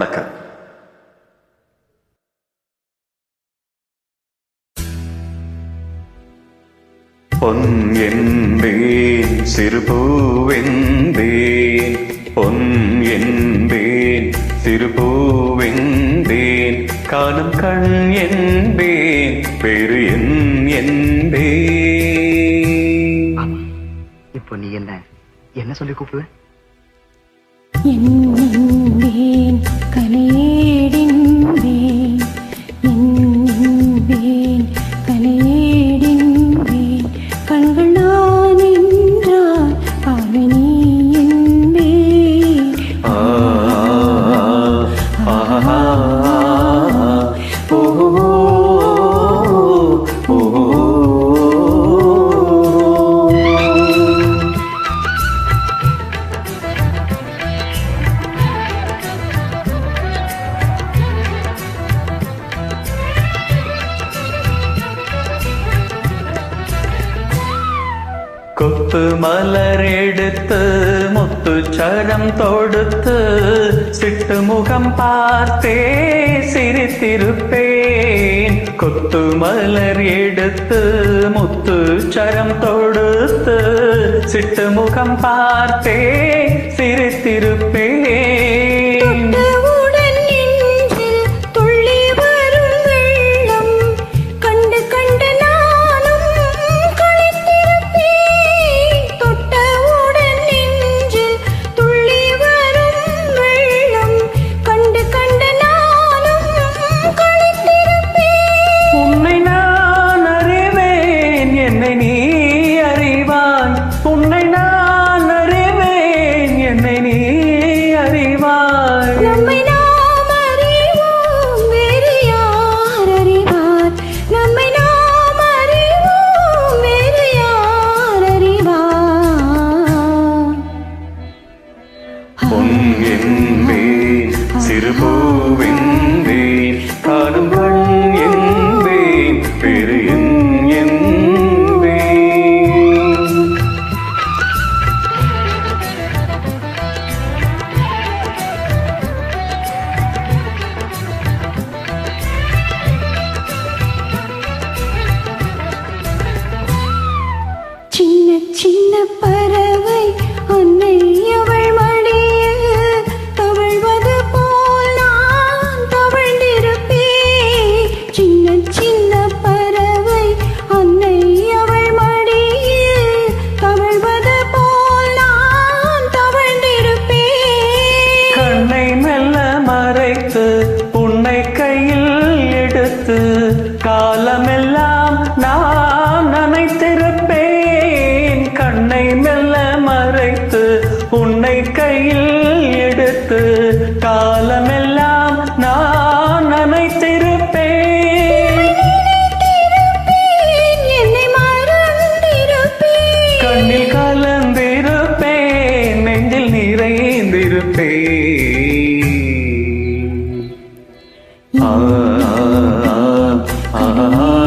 வணக்கம். பொன் என்பேன் சிறுபூவெந்தேன் பொன் என்பேன் சிறுபூவெந்தேன் காணும் கண் என்பேன் பெரு என் என்பேன். இப்போ நீ என்ன? என்ன சொல்லி கூப்பிடுவ? முத்து மலரெடுத்து முத்து சரம் தொடுத்து சிட்டு முகம் பார்த்தே சிரித்திருப்பேன். கொத்து மலர் எடுத்து முத்து சரம் தொடுத்து சிட்டு முகம் பார்த்தே சிரித்திருப்பேன். சிறுபூவென்பேன் காணும் கண் பெரு சின்ன சின்ன பறவை மறைத்து உன்னை கையில் எடுத்து காலமெல்லாம் நான் நினைத்திருப்பேன். கண்ணை மெல்ல மறைத்து உன்னை கையில் எடுத்து காலமெல்லாம் நான் நினைத்திருப்பேன். கண்ணில் கலந்திருப்பேன். நெஞ்சில் நிறைந்திருப்பேன் heart.